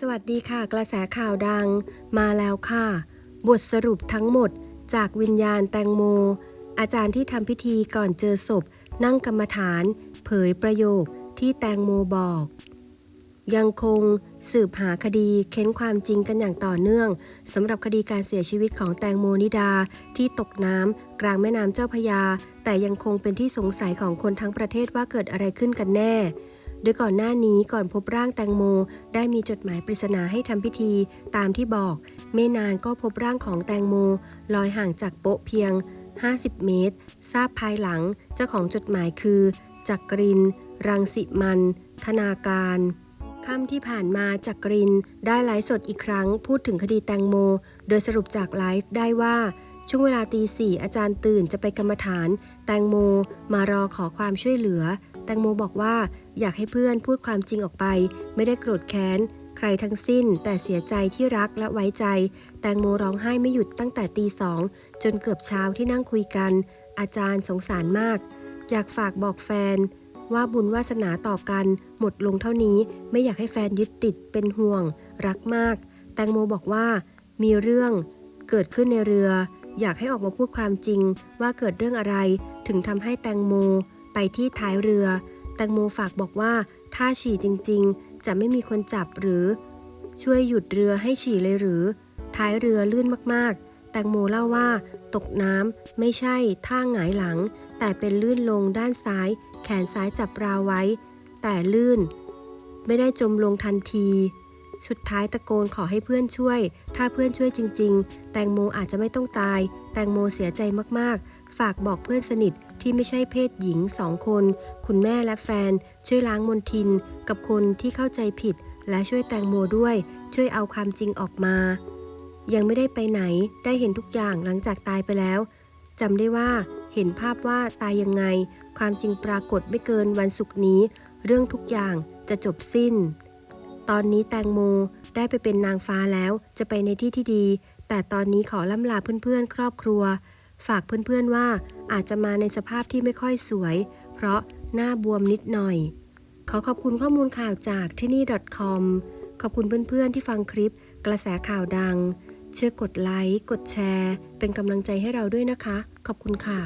สวัสดีค่ะ กระแสข่าวดังมาแล้วค่ะ บทสรุปทั้งหมดจากวิญญาณแตงโม อาจารย์ที่ทำพิธีก่อนเจอศพ นั่งกรรมฐาน เผยประโยคที่แตงโมบอก ยังคงสืบหาคดีเค้นความจริงกันอย่างต่อเนื่องสำหรับคดีการเสียชีวิตของแตงโมนิดาที่ตกน้ำกลางแม่น้ำเจ้าพยา แต่ยังคงเป็นที่สงสัยของคนทั้งประเทศว่าเกิดอะไรขึ้นกันแน่ โดยก่อนหน้านี้ก่อนพบร่างแตงโม ได้มีจดหมายปริศนาให้ทำพิธี ตามที่บอก ไม่นานก็พบร่างของแตงโม ลอยห่างจากโป๊ะเพียง 50 เมตร ทราบภายหลังเจ้าของจดหมายคือจักริน รังสิมัน ธนาการค่ำที่ผ่านมาจักรินได้ไลฟ์สดอีกครั้ง พูดถึงคดีแตงโม โดยสรุปจากไลฟ์ได้ว่าช่วงเวลาตีสี่อาจารย์ตื่นจะไปกรรมฐาน แตงโมมารอขอความช่วยเหลือ แตงโมบอกว่าอยากให้เพื่อนพูดความจริงออกไป ไม่ได้โกรธแค้น ใครทั้งสิ้น แต่เสียใจที่รักและไว้ใจ แตงโมร้องไห้ไม่หยุดตั้งแต่ตีสองจนเกือบเช้าที่นั่งคุยกัน อาจารย์สงสารมาก อยากฝากบอกแฟน ว่าบุญวาสนาต่อกัน หมดลงเท่านี้ไม่อยากให้แฟนยึดติดเป็นห่วง รักมาก แตงโมบอกว่า มีเรื่องเกิดขึ้นในเรือ อยากให้ออกมาพูดความจริงว่าเกิดเรื่องอะไรถึงทำให้แตงโม ไปที่ท้ายเรือ แตงโมฝากบอกว่า ถ้าฉี่จริงๆ จะไม่มีคนจับหรือ ช่วยหยุดเรือให้ฉี่เลยหรือ ท้ายเรือลื่นมากๆ แตงโมเล่าว่า ตกน้ำไม่ใช่ท่าหงายหลัง แต่เป็นลื่นลงด้านซ้าย แขนซ้ายจับราวไว้ แต่ลื่น ไม่ได้จมลงทันทีสุดท้ายตะโกนขอให้เพื่อนช่วย ถ้าเพื่อนช่วยจริง ๆ แตงโมอาจจะไม่ต้องตาย แตงโมเสียใจมากๆ ฝากบอกเพื่อนสนิท ที่ไม่ใช่เพศหญิงสองคน คุณแม่และแฟน ช่วยล้างมนทิน กับคนที่เข้าใจผิด และช่วยแตงโมด้วย ช่วยเอาความจริงออกมา ยังไม่ได้ไปไหนได้เห็นทุกอย่างหลังจากตายไปแล้วจำได้ว่าเห็นภาพว่าตายยังไง ความจริงปรากฏไม่เกินวันศุกร์นี้ เรื่องทุกอย่างจะจบสิ้น ตอนนี้แตงโมได้ไปเป็นนางฟ้าแล้วจะไปในที่ที่ดี แต่ตอนนี้ขอล่ำลาเพื่อนๆ ครอบครัว ฝากเพื่อนๆว่า อาจจะมาในสภาพที่ไม่ค่อยสวย เพราะหน้าบวมนิดหน่อย ขอขอบคุณข้อมูลข่าวจากที่นี่ .com ขอบคุณเพื่อนๆที่ฟังคลิป กระแสข่าวดัง ช่วยกดไลค์ กดแชร์ เป็นกำลังใจให้เราด้วยนะคะ ขอบคุณค่ะ